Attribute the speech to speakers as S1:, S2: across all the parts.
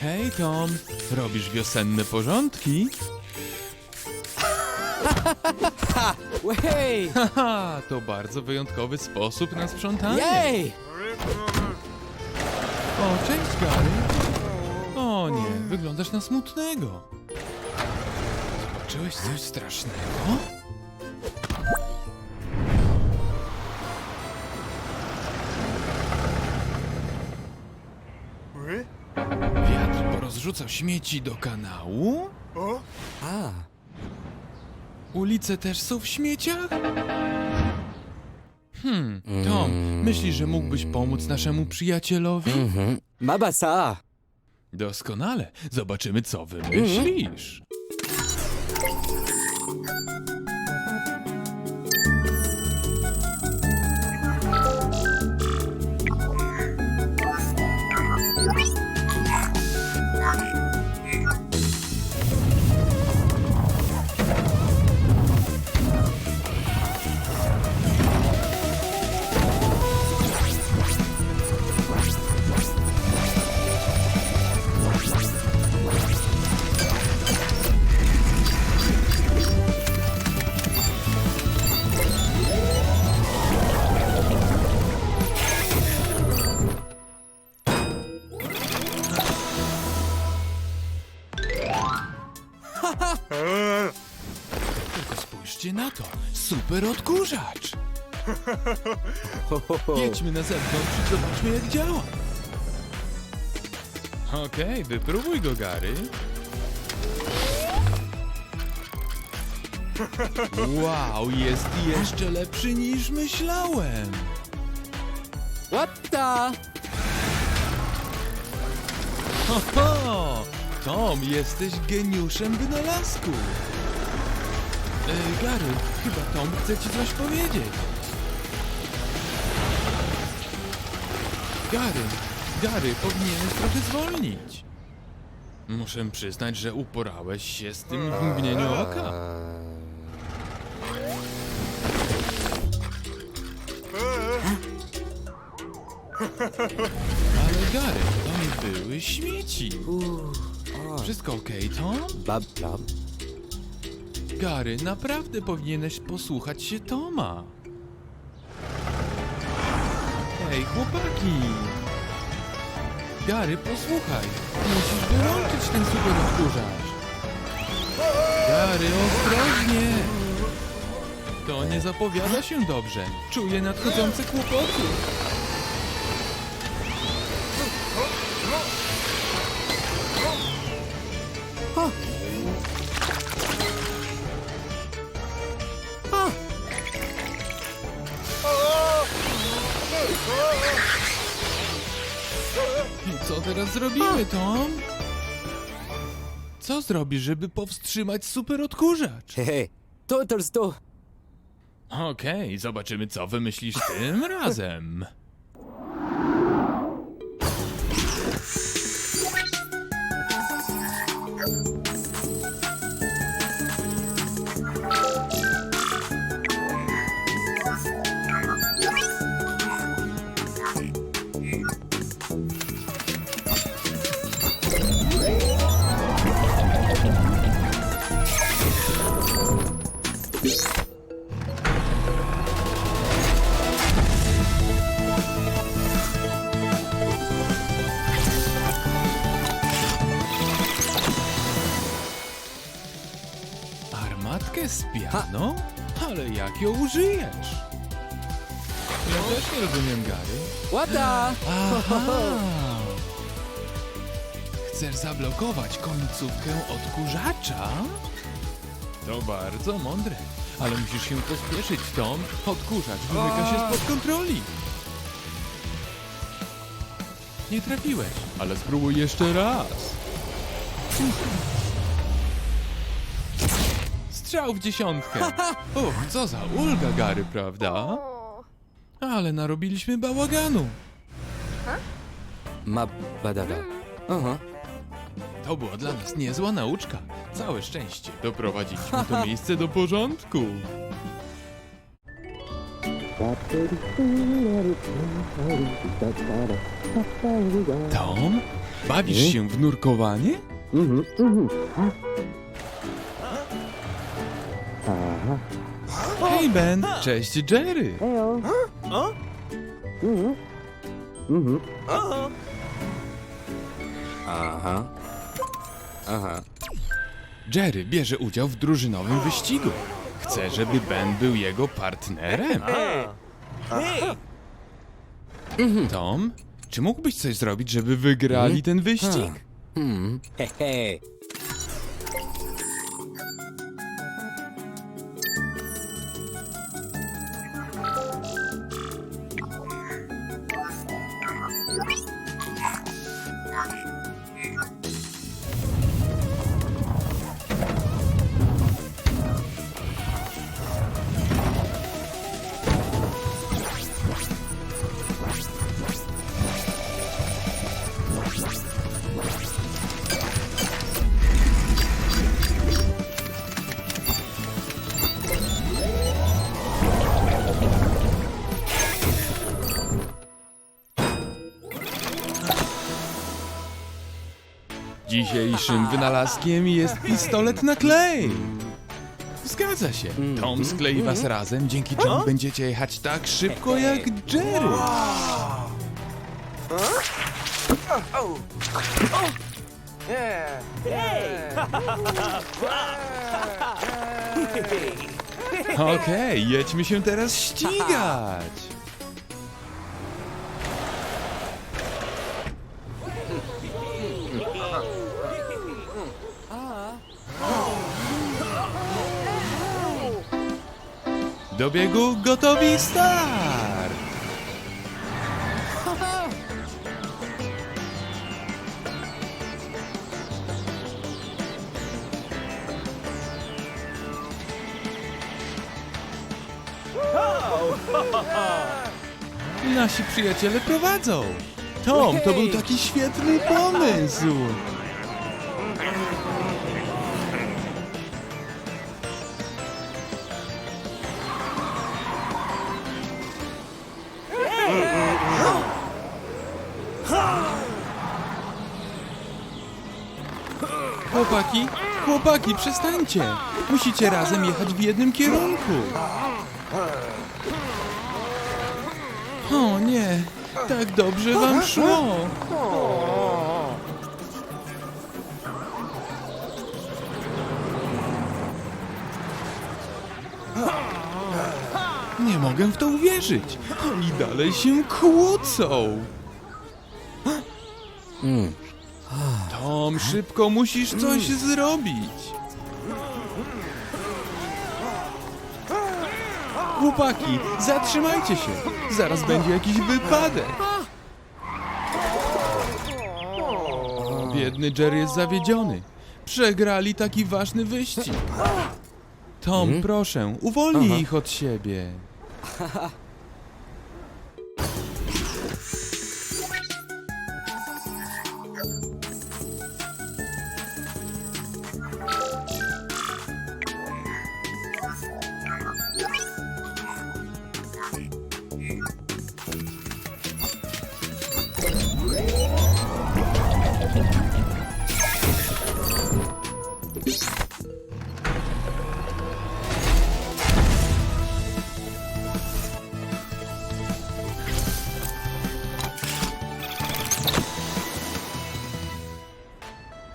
S1: Hej, Tom. Robisz wiosenne porządki?
S2: Hej!
S1: Haha, to bardzo wyjątkowy sposób na sprzątanie.
S2: Jej!
S1: O, cześć, Gary. O nie, wyglądasz na smutnego. Zobaczyłeś coś strasznego? Porozrzucał śmieci do kanału?
S2: A,
S1: Ulice też są w śmieciach? Hmm, Tom, myślisz, że mógłbyś pomóc naszemu przyjacielowi?
S2: Mabasa!
S1: Doskonale. Zobaczymy, co wymyślisz. Tylko spójrzcie na to. Super odkurzacz. Jedźmy na zewnątrz i zobaczmy, jak działa. Okej, wypróbuj go, Gary. Wow, jest jeszcze lepszy niż myślałem.
S2: The?
S1: Ho, ho! Tom, jesteś geniuszem wynalazku. E, Gary, chyba Tom chce ci coś powiedzieć. Gary, Gary, powinieneś trochę zwolnić. Muszę przyznać, że uporałeś się z tym w mgnieniu oka. Ale Gary, to nie były śmieci. Wszystko okej, Tom?
S2: Bab, bab.
S1: Gary, naprawdę powinieneś posłuchać się Toma. Hej, chłopaki! Gary, posłuchaj. Musisz wyłączyć ten super odkurzacz. Gary, ostrożnie! To nie zapowiada się dobrze. Czuję nadchodzące kłopoty. Co teraz zrobimy, Tom? Co zrobisz, żeby powstrzymać super odkurzacz?
S2: Hej, to to to.
S1: Okej, zobaczymy, co wymyślisz tym razem. Armatkę z pianą? Ale jak ją użyjesz? Ja też nie rozumiem, Gary. Aha! Chcesz zablokować końcówkę odkurzacza? To bardzo mądre, ale musisz się pospieszyć, Tom. Odkurzacz wymyka się spod kontroli. Nie trafiłeś, ale spróbuj jeszcze raz. Strzał w dziesiątkę. Och, co za ulga, Gary, prawda? Ale narobiliśmy bałaganu.
S2: Mabadada. Aha.
S1: To była dla nas niezła nauczka. Całe szczęście. Doprowadziliśmy to miejsce do porządku. Tom, Bawisz się w nurkowanie?
S2: Mhm, mhm.
S1: Hej Ben, cześć Jerry.
S2: Hejo. Mhm. Mhm. Aha. Aha.
S1: Jerry bierze udział w drużynowym wyścigu. Chce, żeby Ben był jego partnerem. Tom, czy mógłbyś coś zrobić, żeby wygrali ten wyścig?
S2: Hmm. Hehe.
S1: Dzisiejszym wynalazkiem jest pistolet na klej. Zgadza się. Tom sklei was razem, dzięki czemu będziecie jechać tak szybko jak Jerry. Okej, jedźmy się teraz ścigać. Do biegu gotowi start! Nasi przyjaciele prowadzą. Tom, to był taki świetny pomysł. Chłopaki, chłopaki, przestańcie. Musicie razem jechać w jednym kierunku. O nie, tak dobrze wam szło. Nie mogę w to uwierzyć. Oni dalej się kłócą.
S2: Mm.
S1: Tom, szybko musisz coś zrobić. Chłopaki, zatrzymajcie się. Zaraz będzie jakiś wypadek. Biedny Jerry jest zawiedziony. Przegrali taki ważny wyścig. Tom, proszę, uwolnij ich od siebie.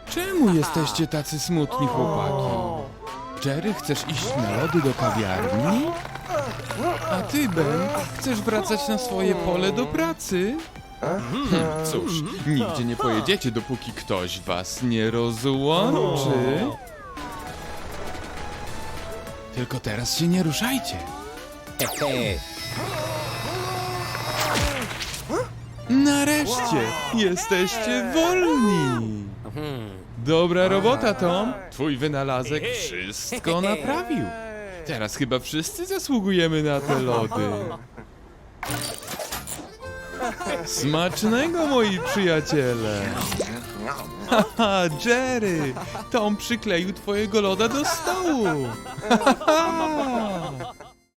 S1: Czemu jesteście tacy smutni, chłopaki? Jerry, chcesz iść na lody do kawiarni? A ty, Ben, chcesz wracać na swoje pole do pracy? Hm, cóż, nigdzie nie pojedziecie, dopóki ktoś was nie rozłączy. Tylko teraz się nie ruszajcie. Nareszcie jesteście wolni. Dobra robota, Tom. Twój wynalazek wszystko naprawił. Teraz chyba wszyscy zasługujemy na te lody. Smacznego, moi przyjaciele. Haha, Jerry, Tom przykleił twojego loda do stołu. Haha.